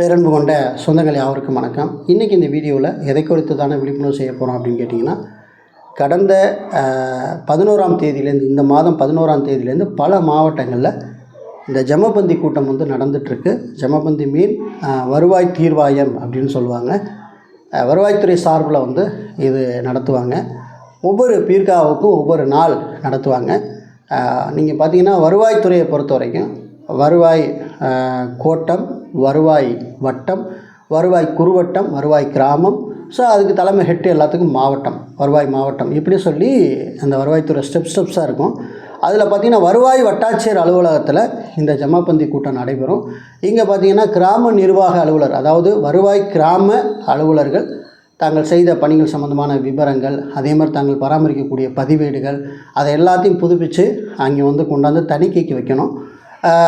பேரன்பு கொண்ட சொந்தங்கள் யாவருக்கும் வணக்கம். இன்றைக்கி இந்த வீடியோவில் எதை குறித்து தானே விழிப்புணர்வு செய்ய போகிறோம் அப்படின்னு கேட்டிங்கன்னா கடந்த பதினோராம் தேதியிலேருந்து இந்த மாதம் பதினோராம் தேதியிலேருந்து பல மாவட்டங்களில் இந்த ஜமபந்தி கூட்டம் வந்து நடந்துகிட்ருக்கு ஜமபந்தி மீன் வருவாய் தீர்வாயம் அப்படின்னு சொல்லுவாங்க. வருவாய்த்துறை சார்பில் வந்து இது நடத்துவாங்க. ஒவ்வொரு பீர்காவுக்கும் ஒவ்வொரு நாள் நடத்துவாங்க. நீங்கள் பார்த்தீங்கன்னா வருவாய்த்துறையை பொறுத்த வரைக்கும் வருவாய் கோட்டம் வருவாய் வட்டம் வருவாய் குறுவட்டம் வருவாய் கிராமம். ஸோ அதுக்கு தலைமை ஹெட் எல்லாத்துக்கும் மாவட்டம் வருவாய் மாவட்டம். இப்படி சொல்லி அந்த வருவாய்த்துறை ஸ்டெப் ஸ்டெப்ஸாக இருக்கும். அதில் பார்த்திங்கன்னா வருவாய் வட்டாட்சியர் அலுவலகத்தில் இந்த ஜமாபந்தி கூட்டம் நடைபெறும். இங்கே பார்த்தீங்கன்னா கிராம நிர்வாக அலுவலர் அதாவது வருவாய் கிராம அலுவலர்கள் தாங்கள் செய்த பணிகள் சம்மந்தமான விவரங்கள் அதே மாதிரி தாங்கள் பராமரிக்கக்கூடிய பதிவேடுகள் அதை எல்லாத்தையும் புதுப்பித்து அங்கே வந்து கொண்டாந்து தணிக்கைக்கு வைக்கணும்.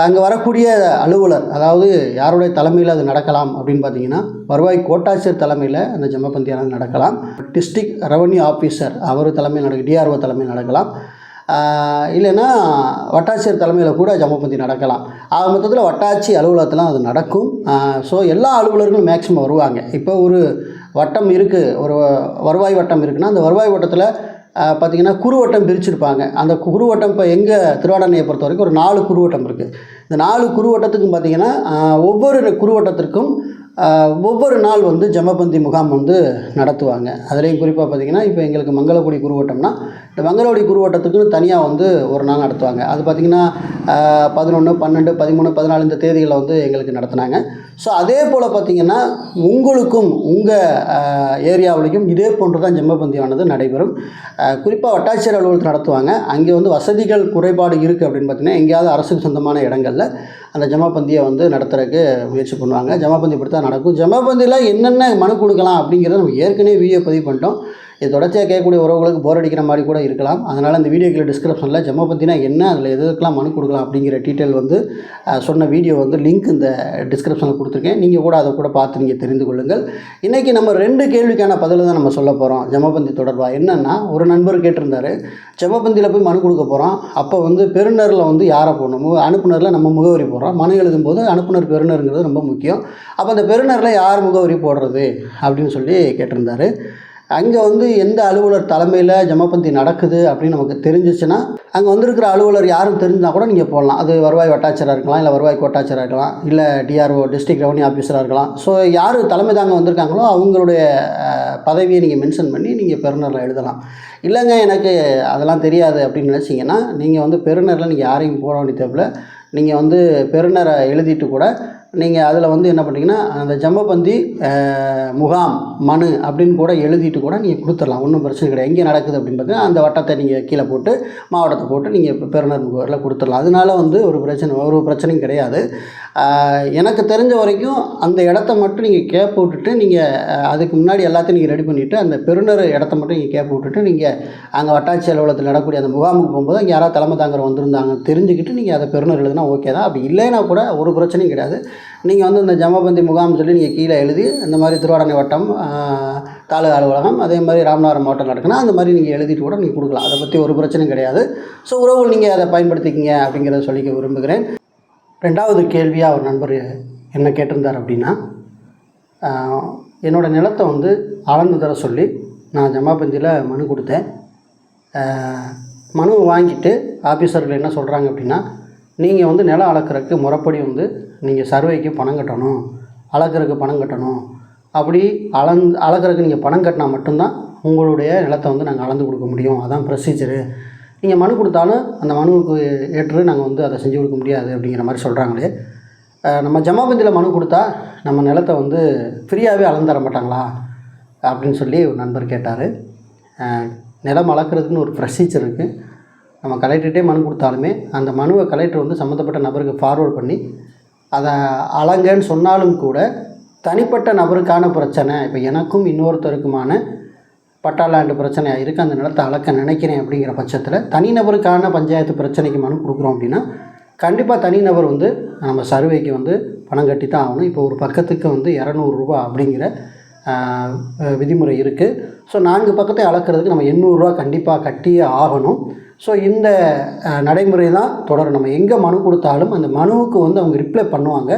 அங்கே வரக்கூடிய அலுவலர் அதாவது யாருடைய தலைமையில் அது நடக்கலாம் அப்படின்னு பார்த்தீங்கன்னா வருவாய் கோட்டாட்சியர் தலைமையில் அந்த ஜம்மபந்தியானது நடக்கலாம். டிஸ்ட்ரிக்ட் ரெவன்யூ ஆஃபீஸர் அவர் தலைமையில் நடக்க டிஆர்ஓ தலைமையில் நடக்கலாம். இல்லைன்னா வட்டாட்சியர் தலைமையில் கூட ஜம்மபந்தி நடக்கலாம். ஆக மொத்தத்தில் வட்டாட்சி அலுவலகத்தில் அது நடக்கும். ஸோ எல்லா அலுவலர்களும் மேக்ஸிமம் வருவாங்க. இப்போ ஒரு வட்டம் இருக்குது ஒரு வருவாய் வட்டம் இருக்குன்னா அந்த வருவாய் வட்டத்தில் பார்த்திங்கன்னா குறுவட்டம் பிரிச்சிருப்பாங்க. அந்த குறுவட்டம் இப்போ எங்கள் திருவாடனையை பொறுத்த வரைக்கும் ஒரு நாலு குறுவட்டம் இருக்குது இந்த நாலு குறுவட்டத்துக்கும் பார்த்திங்கன்னா ஒவ்வொரு குறுவட்டத்திற்கும் ஒவ்வொரு நாள் வந்து ஜமபந்தி முகாம் வந்து நடத்துவாங்க. அதுலேயும் குறிப்பாக பார்த்திங்கன்னா இப்போ எங்களுக்கு மங்களக்குடி குருவட்டம்னா இந்த மங்களக்குடி குருவட்டத்துக்குன்னு தனியாக வந்து ஒரு நாள் நடத்துவாங்க. அது பார்த்திங்கன்னா பதினொன்று பன்னெண்டு பதிமூணு பதினாலு இந்த தேதிகளில் வந்து எங்களுக்கு நடத்துனாங்க. ஸோ அதே போல் பார்த்திங்கன்னா உங்களுக்கும் உங்கள் ஏரியாவிலையும் இதே போன்று தான் ஜம்மபந்தியானது நடைபெறும் குறிப்பாக வட்டாட்சியர் அலுவலகத்தில் நடத்துவாங்க. அங்கே வந்து வசதிகள் குறைபாடு இருக்குது அப்படின்னு பார்த்தீங்கன்னா எங்கேயாவது அரசுக்கு சொந்தமான இடங்களில் அந்த ஜமாபந்தியை வந்து நடத்துறதுக்கு முயற்சி பண்ணுவாங்க. ஜமாபந்தி இப்படி தான் நடக்கும். ஜமாபந்தியில் என்னென்ன மனு கொடுக்கலாம் அப்படிங்கிறத நம்ம ஏற்கனவே வீடியோ பதிவு பண்ணிட்டோம். இது தொடர்ச்சியாக கேட்கக்கூடிய உறவுகளுக்கு போர் அடிக்கிற மாதிரி கூட இருக்கலாம். அதனால் இந்த வீடியோக்கில் டிஸ்கிரிப்ஷனில் ஜமாபந்தினா என்ன அதில் எதுக்கெல்லாம் மனு கொடுக்கலாம் அப்படிங்கிற டீட்டெயில் வந்து சொன்ன வீடியோ வந்து லிங்க் இந்த டிஸ்கிரிப்ஷனில் கொடுத்துருக்கேன். நீங்கள் கூட அதை கூட பார்த்து நீங்கள் தெரிந்து கொள்ளுங்கள். இன்றைக்கி நம்ம ரெண்டு கேள்விக்கான பதில் தான் நம்ம சொல்ல போகிறோம் ஜமபந்தி தொடர்பாக என்னென்னா ஒரு நண்பர் கேட்டிருந்தார் ஜமபந்தியில் போய் மனு கொடுக்க போகிறோம் அப்போ வந்து பெருநரில் வந்து யாரை போடணும்? அனுப்புனரில் நம்ம முகவரி போடுறோம். மனு எழுதும்போது அனுப்புனர் பெருநருங்கிறது ரொம்ப முக்கியம். அப்போ அந்த பெருநரில் யார் முகவரி போடுறது அப்படின்னு சொல்லி கேட்டிருந்தார். அங்கே வந்து எந்த அலுவலர் தலைமையில் ஜமபந்தி நடக்குது அப்படின்னு நமக்கு தெரிஞ்சிச்சுன்னா அங்கே வந்திருக்கிற அலுவலர் யாரும் தெரிஞ்சால் கூட நீங்கள் போடலாம் அது வருவாய் வட்டாட்சியராக இருக்கலாம் இல்லை வருவாய் கோட்டாட்சியராக இருக்கலாம் இல்லை டிஆர்ஓ டிஸ்ட்ரிக்ட் ரெவன்யூ ஆஃபீஸராக இருக்கலாம். ஸோ யார் தலைமை தாங்க வந்திருக்காங்களோ அவங்களுடைய பதவியை நீங்கள் மென்ஷன் பண்ணி நீங்கள் பெருநரில் எழுதலாம். இல்லைங்க எனக்கு அதெல்லாம் தெரியாது அப்படின்னு நினச்சிங்கன்னா நீங்கள் வந்து பெருநரில் நீங்கள் யாரையும் போட வேண்டிய தேவையில்ல. நீங்கள் வந்து பெருநரை எழுதிட்டு கூட நீங்கள் அதில் வந்து என்ன பண்ணுறீங்கன்னா அந்த ஜம்பபந்தி முகாம் மனு அப்படின்னு கூட எழுதிட்டு கூட நீங்கள் கொடுத்துடலாம். ஒன்றும் பிரச்சனை கிடையாது. எங்கே நடக்குது அப்படின்னு பார்த்தீங்கன்னா அந்த வட்டத்தை நீங்கள் கீழே போட்டு மாவட்டத்தை போட்டு நீங்கள் இப்போ பெருநர் முகவரில் கொடுத்துடலாம். அதனால வந்து ஒரு பிரச்சனை ஒரு பிரச்சனையும் கிடையாது. எனக்கு தெரிஞ்ச வரைக்கும் அந்த இடத்த மட்டும் நீங்கள் கேப் விட்டுட்டு நீங்கள் அதுக்கு முன்னாடி எல்லாத்தையும் நீங்கள் ரெடி பண்ணிவிட்டு அந்த பெருநர் இடத்த மட்டும் நீங்கள் கேப் விட்டுட்டு நீங்கள் அங்கே வட்டாட்சி அலுவலகத்தில் நடக்கக்கூடிய அந்த முகாமுக்கு போகும்போது அங்கே யாராவது தலைமை தாங்கிற வந்திருந்தாங்க தெரிஞ்சுக்கிட்டு நீங்கள் அதை பெருநர் எழுதுனா ஓகே தான். அப்படி இல்லைன்னா கூட ஒரு பிரச்சனையும் கிடையாது. நீங்கள் வந்து இந்த ஜமபந்தி முகாம் சொல்லி நீங்கள் கீழே எழுதி இந்த மாதிரி திருவாரணை வட்டம் தாலுகா அலுவலகம் அதே மாதிரி ராமநாதபுரம் மாவட்டம் நடக்குன்னா அந்த மாதிரி நீங்கள் எழுதிட்டு கூட நீங்கள் கொடுக்கலாம். அதை பற்றி ஒரு பிரச்சனையும் கிடையாது. ஸோ உறவுகள் நீங்கள் அதை பயன்படுத்திக்கிங்க அப்படிங்கிறத சொல்லிக்க விரும்புகிறேன். ரெண்டாவது கேள்வியாக ஒரு நண்பர் என்ன கேட்டிருந்தார் அப்படின்னா என்னோடய என்னோட நிலத்தை வந்து அளந்து தர சொல்லி நான் ஜமாபந்தியில் மனு கொடுத்தேன். மனு வாங்கிட்டு ஆஃபீஸர்கள் என்ன சொல்கிறாங்க அப்படின்னா நீங்கள் வந்து நிலம் அளக்கிறதுக்கு முறைப்படி வந்து நீங்கள் சர்வேக்கு பணம் கட்டணும் அளக்கிறதுக்கு பணம் கட்டணும். அப்படி அளந் அளக்கிறதுக்கு நீங்கள் பணம் கட்டினா மட்டும்தான் உங்களுடைய நிலத்தை வந்து நாங்கள் அளந்து கொடுக்க முடியும். அதான் ப்ரொசீஜரு நீங்கள் மனு கொடுத்தாலும் அந்த மனுவுக்கு ஏற்று நாங்கள் வந்து அதை செஞ்சு கொடுக்க முடியாது அப்படிங்கிற மாதிரி சொல்கிறாங்களே நம்ம ஜமாபந்தியில் மனு கொடுத்தா நம்ம நிலத்தை வந்து ஃப்ரீயாகவே அளந்து தர மாட்டாங்களா? அப்படின்னு சொல்லி ஒரு நண்பர் கேட்டார். நிலம் அளக்கிறதுக்குன்னு ஒரு ப்ரொசீஜர் இருக்குது நம்ம கலெக்டர்கிட்டே மனு கொடுத்தாலுமே அந்த மனுவை கலெக்டர் வந்து சம்மந்தப்பட்ட நபருக்கு ஃபார்வர்ட் பண்ணி அதை அலங்கன்னு சொன்னாலும் கூட தனிப்பட்ட நபருக்கான பிரச்சனை. இப்போ எனக்கும் இன்னொருத்தருக்குமான பட்டா லேண்டு இருக்குது அந்த நிலத்தை அளக்க நினைக்கிறேன் அப்படிங்கிற பட்சத்தில் தனிநபருக்கான பஞ்சாயத்து பிரச்சனைக்கு மனு கொடுக்குறோம் அப்படின்னா கண்டிப்பாக தனிநபர் வந்து நம்ம சர்வேக்கு வந்து பணம் கட்டி தான் ஆகணும். இப்போ ஒரு பக்கத்துக்கு வந்து இரநூறுபா அப்படிங்கிற விதிமுறை இருக்குது ஸோ நான்கு பக்கத்தை அளக்கிறதுக்கு நம்ம எண்ணூறுரூவா கண்டிப்பாக கட்டியே ஆகணும். ஸோ இந்த நடைமுறை தான் தொடரும். நம்ம எங்கே மனு கொடுத்தாலும் அந்த மனுவுக்கு வந்து அவங்க ரிப்ளை பண்ணுவாங்க.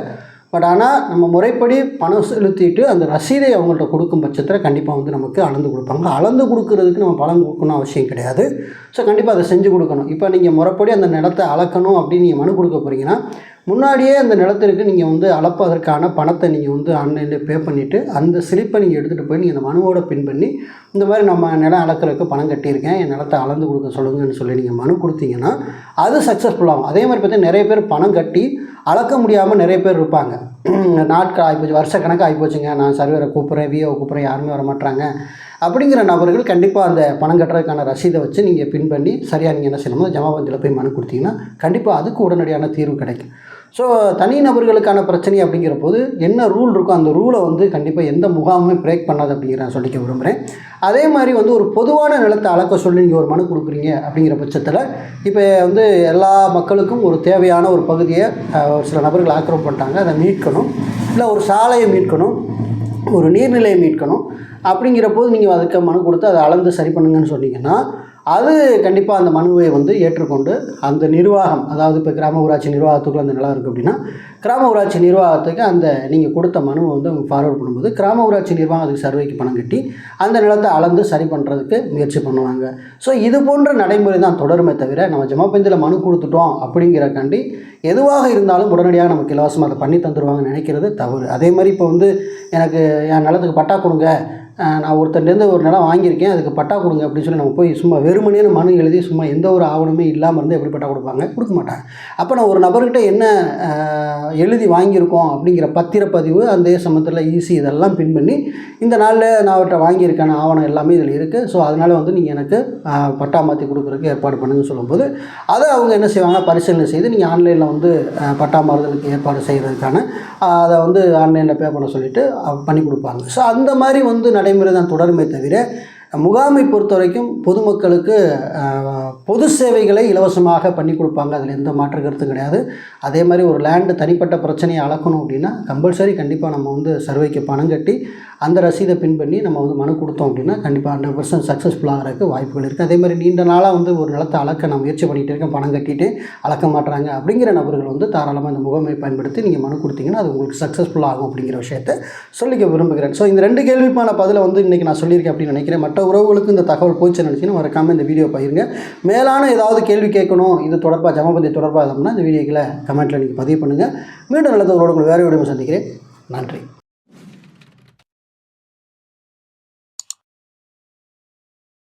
பட் ஆனால் நம்ம முறைப்படி பணம் செலுத்திட்டு அந்த ரசீதை அவங்கள்ட்ட கொடுக்கும் பட்சத்தில் கண்டிப்பாக வந்து நமக்கு அளந்து கொடுப்பாங்க. அளந்து கொடுக்கறதுக்கு நம்ம பணம் கொடுக்கணும் அவசியம் கிடையாது. ஸோ கண்டிப்பாக அதை செஞ்சு கொடுக்கணும். இப்போ நீங்கள் முறைப்படி அந்த நிலத்தை அளக்கணும் அப்படின்னு நீங்கள் மனு கொடுக்க போகிறீங்கன்னா முன்னாடியே அந்த நிலத்திற்கு நீங்கள் வந்து அளப்பதற்கான பணத்தை நீங்கள் வந்து ஆன்லைனில் பே பண்ணிவிட்டு அந்த ஸ்லிப்பை நீங்கள் எடுத்துகிட்டு போய் நீங்கள் அந்த மனுவோட பின் பண்ணி இந்த மாதிரி நம்ம நிலம் அளக்கிறதுக்கு பணம் கட்டியிருக்கேன் என் நிலத்தை அளந்து கொடுக்க சொல்லுங்கன்னு சொல்லி நீங்கள் மனு கொடுத்தீங்கன்னா அது சக்ஸஸ்ஃபுல்லாகும் அதே மாதிரி பார்த்தீங்கன்னா நிறைய பேர் பணம் கட்டி அளக்க முடியாமல் நிறைய பேர் இருப்பாங்க. நாட்கள் ஆகிப்போச்சு வருஷக்கணக்கு ஆகிப்போச்சுங்க. நான் சர்வேரை கூப்பிட்றேன் விஓ கூப்பிட்றேன் யாருமே வர மாட்டாங்க அப்படிங்கிற நபர்கள் கண்டிப்பாக அந்த பணம் கட்டுறதுக்கான ரசீதை வச்சு நீங்கள் பின் பண்ணி சரியாக நீங்கள் என்ன செய்யணுமோ ஜமாபந்தியில் போய் மனு கொடுத்தீங்கன்னா கண்டிப்பாக அதுக்கு உடனடியான தீர்வு கிடைக்கும். ஸோ தனி நபர்களுக்கான பிரச்சனை அப்படிங்கிற போது என்ன ரூல் இருக்கோ அந்த ரூலை வந்து கண்டிப்பாக எந்த முகாமுமே பிரேக் பண்ணாது அப்படிங்கிற நான் சொல்லிக்க விரும்புகிறேன் அதே மாதிரி வந்து ஒரு பொதுவான நிலத்தை அளக்க சொல்லி நீங்கள் ஒரு மனு கொடுக்குறீங்க அப்படிங்கிற பட்சத்தில் இப்போ வந்து எல்லா மக்களுக்கும் ஒரு தேவையான ஒரு பகுதியை ஒரு சில நபர்கள் ஆக்கிரமிப்பு பண்ணிட்டாங்க அதை மீட்கணும். இல்லை ஒரு சாலையை மீட்கணும் ஒரு நீர்நிலையை மீட்கணும். அப்படிங்கிற போது நீங்கள் அதுக்கு மனு கொடுத்து அதை அளந்து சரி பண்ணுங்கன்னு சொன்னீங்கன்னா அது கண்டிப்பாக அந்த மனுவை வந்து ஏற்றுக்கொண்டு அந்த நிர்வாகம் அதாவது இப்போ கிராம ஊராட்சி நிர்வாகத்துக்குள்ள அந்த நிலம் இருக்குது அப்படின்னா கிராம ஊராட்சி நிர்வாகத்துக்கு அந்த நீங்கள் கொடுத்த மனுவை வந்து அவங்க ஃபார்வர்ட் பண்ணும்போது கிராம ஊராட்சி நிர்வாகம் அதுக்கு சர்வேக்கு பணம் கட்டி அந்த நிலத்தை அளந்து சரி பண்ணுறதுக்கு முயற்சி பண்ணுவாங்க. ஸோ இது போன்ற நடைமுறை தான் தொடருமே தவிர நம்ம ஜமாபந்தியில் மனு கொடுத்துட்டோம் அப்படிங்கிறக்காண்டி எதுவாக இருந்தாலும் உடனடியாக நமக்கு இலவசமாக அதை பண்ணி தந்துடுவாங்கன்னு நினைக்கிறது தவறு. அதே மாதிரி இப்போ வந்து எனக்கு என் நிலத்துக்கு பட்டா கொடுங்க நான் ஒருத்தர்லேருந்து ஒரு நிலம் வாங்கியிருக்கேன் அதுக்கு பட்டா கொடுங்க அப்படின்னு சொல்லி நம்ம போய் சும்மா வெறுமனே மனு எழுதி சும்மா எந்த ஒரு ஆவணமே இல்லாமல் இருந்து எப்படி பட்டா கொடுப்பாங்க? கொடுக்க மாட்டாங்க. அப்போ நான் ஒரு நபர்கிட்ட என்ன எழுதி வாங்கியிருக்கோம் அப்படிங்கிற பத்திரப்பதிவு அந்த சமயத்தில் ஈஸி இதெல்லாம் பின் பண்ணி இந்த நாளில் நான் அவர்கிட்ட வாங்கியிருக்கான ஆவணம் எல்லாமே இதில் இருக்குது ஸோ அதனால் வந்து நீங்கள் எனக்கு பட்டா மாற்றி கொடுக்குறதுக்கு ஏற்பாடு பண்ணுங்கன்னு சொல்லும்போது அதை அவங்க என்ன செய்வாங்க? பரிசீலனை செய்து நீங்கள் ஆன்லைனில் வந்து பட்டா மாறுதலுக்கு ஏற்பாடு செய்கிறதுக்கான அதை வந்து ஆன்லைனில் பே பண்ண சொல்லிவிட்டு பண்ணி கொடுப்பாங்க. ஸோ அந்த மாதிரி வந்து நடைமுறை தான் தொடருமே தவிர முகாமை பொறுத்த வரைக்கும் பொதுமக்களுக்கு பொது சேவைகளை இலவசமாக பண்ணி கொடுப்பாங்க. அதில் எந்த மாற்று கருத்தும் கிடையாது. அதே மாதிரி ஒரு லேண்டு தனிப்பட்ட பிரச்சனையை அளக்கணும் அப்படின்னா கம்பல்சரி கண்டிப்பாக நம்ம வந்து சர்வேக்கு பணம் கட்டி அந்த ரசீதை பின் பண்ணி நம்ம வந்து மனு கொடுத்தோம் அப்படின்னா கண்டிப்பாக ஹண்ட்ரட் பர்சன்ட் சக்ஸஸ்ஃபுல் ஆகிறதுக்கு வாய்ப்புகள் இருக்குது அதே மாதிரி நீண்ட நாளாக வந்து ஒரு நிலத்தை அளக்க நான் முயற்சி பண்ணிகிட்டு இருக்கேன். பணம் கட்டிட்டு அளக்க மாட்றாங்க அப்படிங்கிற நபர்கள் வந்து தாராளமாக இந்த முகமை பயன்படுத்தி நீங்கள் மனு கொடுத்தீங்கன்னா அது உங்களுக்கு சக்ஸஸ்ஃபுல் ஆகும் அப்படிங்கிற விஷயத்தை சொல்லிக்க விரும்புகிறேன். ஸோ இந்த ரெண்டு கேள்விக்கான பதிலை வந்து இன்றைக்கி நான் சொல்லியிருக்கேன் அப்படின்னு நினைக்கிறேன். மற்ற உறவுகளுக்கு இந்த தகவல் போச்சு நினச்சிங்கன்னா மறக்காமல் இந்த வீடியோ பகிருங்க. மேலான ஏதாவது கேள்வி கேட்கணும் இது தொடர்பாக ஜமபதி தொடர்பாக இருந்தோம்னா இந்த வீடியோக்கில் கமெண்ட்டில் நீங்கள் பதிவு பண்ணுங்கள் மீண்டும் நல்லது உங்களோட உங்களை வேறு வீடியோ சந்திக்கிறேன். நன்றி.